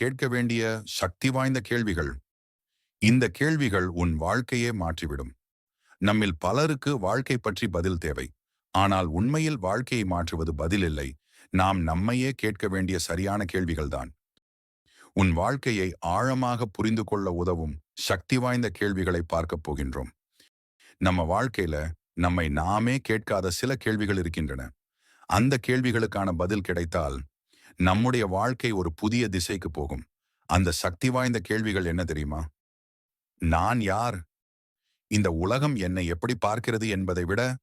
கேட்க வேண்டிய சக்தி வாய்ந்த கேள்விகள். இந்த கேள்விகள் உன் வாழ்க்கையே மாற்றிவிடும். நம்மில் பலருக்கு வாழ்க்கை பற்றி பதில் தேவை. ஆனால் உண்மையில் வாழ்க்கையை மாற்றுவது பதில் இல்லை. நாம் நம்மையே கேட்க வேண்டிய சரியான கேள்விகள்தான். உன் வாழ்க்கையை ஆழமாக புரிந்து கொள்ள உதவும் சக்தி வாய்ந்த கேள்விகளை பார்க்கப் போகின்றோம். நம்ம வாழ்க்கையில நம்மை நாமே கேட்காத சில கேள்விகள் இருக்கின்றன. அந்த கேள்விகளுக்கான பதில் கிடைத்தால் நம்முடைய வாழ்க்கை ஒரு புதிய திசைக்கு போகும். அந்த சக்தி வாய்ந்த கேள்விகள் என்ன தெரியுமா? நான் யார்? இந்த உலகம் என்னை எப்படி பார்க்கிறது என்பதை விட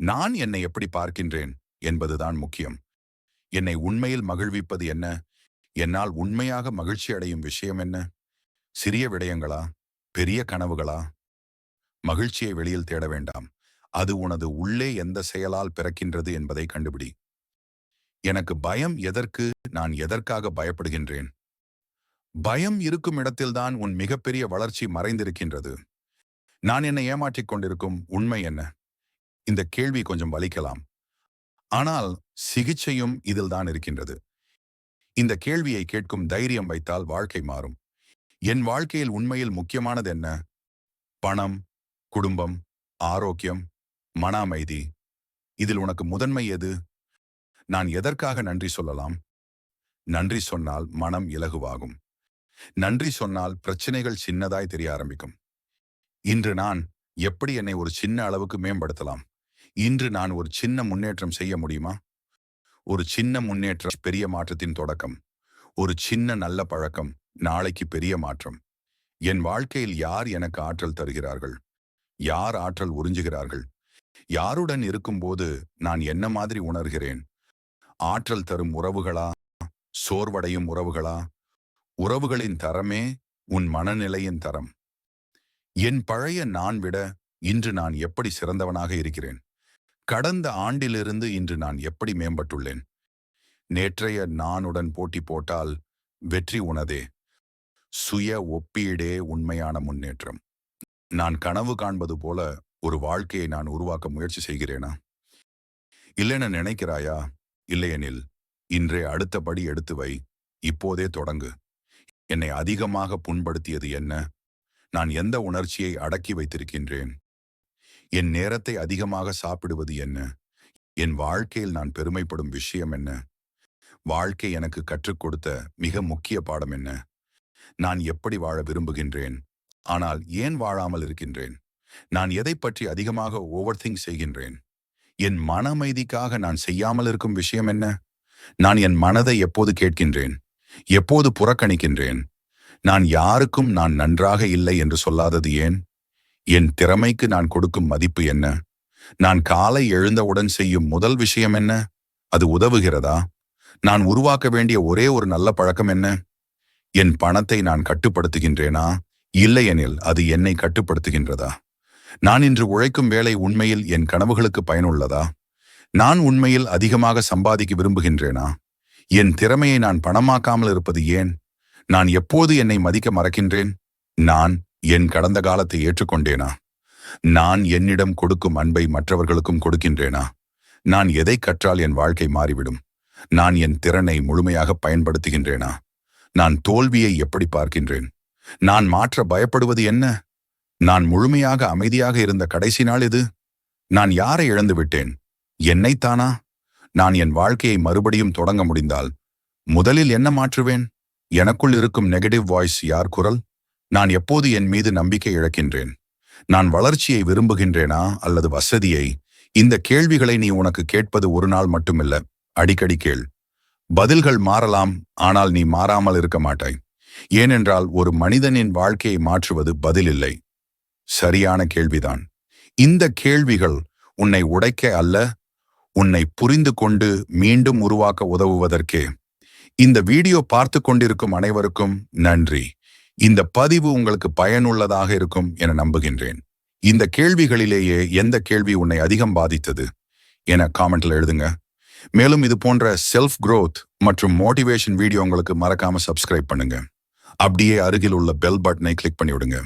நான் என்னை எப்படி பார்க்கின்றேன் என்பதுதான் முக்கியம். என்னை உண்மையில் மகிழ்விப்பது என்ன? என்னால் உண்மையாக மகிழ்ச்சி அடையும் விஷயம் என்ன? சிறிய விடயங்களா? பெரிய கனவுகளா? மகிழ்ச்சியை வெளியில் தேட வேண்டாம். அது உனது உள்ளே எந்த செயலால் பிறக்கின்றது என்பதை கண்டுபிடி. எனக்கு பயம் எதற்கு? நான் எதற்காக பயப்படுகின்றேன்? பயம் இருக்கும் இடத்தில்தான் உன் மிகப்பெரிய வளர்ச்சி மறைந்திருக்கின்றது. நான் என்னை ஏமாற்றிக் கொண்டிருக்கும் உண்மை என்ன? இந்த கேள்வி கொஞ்சம் வலிக்கலாம். ஆனால் சிகிச்சையும் இதில்தான் இருக்கின்றது. இந்த கேள்வியை கேட்கும் தைரியம் வைத்தால் வாழ்க்கை மாறும். என் வாழ்க்கையில் உண்மையில் முக்கியமானது என்ன? பணம் குடும்பம் ஆரோக்கியம் மன அமைதி. இதில் உனக்கு முதன்மை எது? நான் எதற்காக நன்றி சொல்லலாம்? நன்றி சொன்னால் மனம் இலகுவாகும். நன்றி சொன்னால் பிரச்சனைகள் சின்னதாய் தெரிய ஆரம்பிக்கும். இன்று நான் எப்படி என்னை ஒரு சின்ன அளவுக்கு மேம்படுத்தலாம்? இன்று நான் ஒரு சின்ன முன்னேற்றம் செய்ய முடியுமா? ஒரு சின்ன முன்னேற்றம் பெரிய மாற்றத்தின் தொடக்கம். ஒரு சின்ன நல்ல பழக்கம் நாளைக்கு பெரிய மாற்றம். என் வாழ்க்கையில் யார் எனக்கு ஆற்றல் தருகிறார்கள்? யார் ஆற்றல் உறிஞ்சுகிறார்கள்? யாருடன் இருக்கும்போது நான் என்ன மாதிரி உணர்கிறேன்? ஆற்றல் தரும் உறவுகளா? சோர்வடையும் உறவுகளா? உறவுகளின் தரமே உன் மனநிலையின் தரம். என் பழைய நான் விட இன்று நான் எப்படி சிறந்தவனாக இருக்கிறேன்? கடந்த ஆண்டிலிருந்து இன்று நான் எப்படி மேம்பட்டுள்ளேன்? நேற்றைய நானுடன் போட்டி போட்டால் வெற்றி உனதே. சுய ஒப்பீடே உண்மையான முன்னேற்றம். நான் கனவு காண்பது போல ஒரு வாழ்க்கையை நான் உருவாக்க முயற்சி செய்கிறேனா? இல்லைன்னு நினைக்கிறாயா? இல்லையெனில் இன்றே அடுத்தபடி எடுத்து வை இப்போதே தொடங்கு. என்னை அதிகமாக புண்படுத்தியது என்ன? நான் எந்த உணர்ச்சியை அடக்கி வைத்திருக்கின்றேன்? என் நேரத்தை அதிகமாக சாப்பிடுவது என்ன? என் வாழ்க்கையில் நான் பெருமைப்படும் விஷயம் என்ன? வாழ்க்கை எனக்கு கற்றுக் கொடுத்த மிக முக்கிய பாடம் என்ன? நான் எப்படி வாழ விரும்புகின்றேன்? ஆனால் ஏன் வாழாமல் இருக்கின்றேன்? நான் எதை பற்றி அதிகமாக ஓவர் திங்க் செய்கின்றேன்? என் மன அமைதிக்காக நான் செய்யாமல் இருக்கும் விஷயம் என்ன? நான் என் மனதை எப்போது கேட்கின்றேன்? எப்போது புறக்கணிக்கின்றேன்? நான் யாருக்கும் நான் நன்றாக இல்லை என்று சொல்லாதது ஏன்? என் திறமைக்கு நான் கொடுக்கும் மதிப்பு என்ன? நான் காலை எழுந்தவுடன் செய்யும் முதல் விஷயம் என்ன? அது உதவுகிறதா? நான் உருவாக்க வேண்டிய ஒரே ஒரு நல்ல பழக்கம் என்ன? என் பணத்தை நான் கட்டுப்படுத்துகின்றேனா? இல்லையெனில் அது என்னை கட்டுப்படுத்துகின்றதா? நான் இன்று உழைக்கும் வேலை உண்மையில் என் கனவுகளுக்கு பயனுள்ளதா? நான் உண்மையில் அதிகமாக சம்பாதிக்க விரும்புகின்றேனா? என் திறமையை நான் பணமாக்காமல் இருப்பது ஏன்? நான் எப்போது என்னை மதிக்க மறக்கின்றேன்? நான் என் கடந்த காலத்தை ஏற்றுக்கொண்டேனா? நான் என்னிடம் கொடுக்கும் அன்பை மற்றவர்களுக்கும் கொடுக்கின்றேனா? நான் எதை கற்றால் என் வாழ்க்கை மாறிவிடும்? நான் என் திறனை முழுமையாக பயன்படுத்துகின்றேனா? நான் தோல்வியை எப்படி பார்க்கின்றேன்? நான் மாற்ற பயப்படுவது என்ன? நான் முழுமையாக அமைதியாக இருந்த கடைசி நாள் இது. நான் யாரை இழந்துவிட்டேன் என்னைத்தானா நான் என் வாழ்க்கையை மறுபடியும் தொடங்க முடிந்தால் முதலில் என்ன மாற்றுவேன்? எனக்குள் இருக்கும் நெகட்டிவ் வாய்ஸ் யார் குரல்? நான் எப்போது என் மீது நம்பிக்கை இழக்கின்றேன்? நான் வளர்ச்சியை விரும்புகின்றேனா அல்லது வசதியை? இந்த கேள்விகளை நீ உனக்கு கேட்பது ஒரு நாள் மட்டுமில்ல. அடிக்கடி கேள். பதில்கள் மாறலாம் ஆனால் நீ மாறாமல் இருக்க மாட்டாய். ஏனென்றால் ஒரு மனிதனின் வாழ்க்கையை மாற்றுவது பதில் இல்லை. சரியான கேள்விதான். இந்த கேள்விகள் உன்னை உடைக்க அல்ல உன்னை புரிந்து கொண்டு மீண்டும் உருவாக்க உதவுவதற்கே. இந்த வீடியோ பார்த்து கொண்டிருக்கும் அனைவருக்கும் நன்றி. இந்த பதிவு உங்களுக்கு பயனுள்ளதாக இருக்கும் என நம்புகின்றேன். இந்த கேள்விகளிலேயே எந்த கேள்வி உன்னை அதிகம் பாதித்தது என காமெண்ட்ல எழுதுங்க. மேலும் இது போன்ற செல்ஃப் க்ரோத் மற்றும் மோட்டிவேஷன் வீடியோ உங்களுக்கு மறக்காம சப்ஸ்கிரைப் பண்ணுங்க. அப்படியே அருகில் உள்ள பெல் பட்டனை கிளிக் பண்ணிவிடுங்க.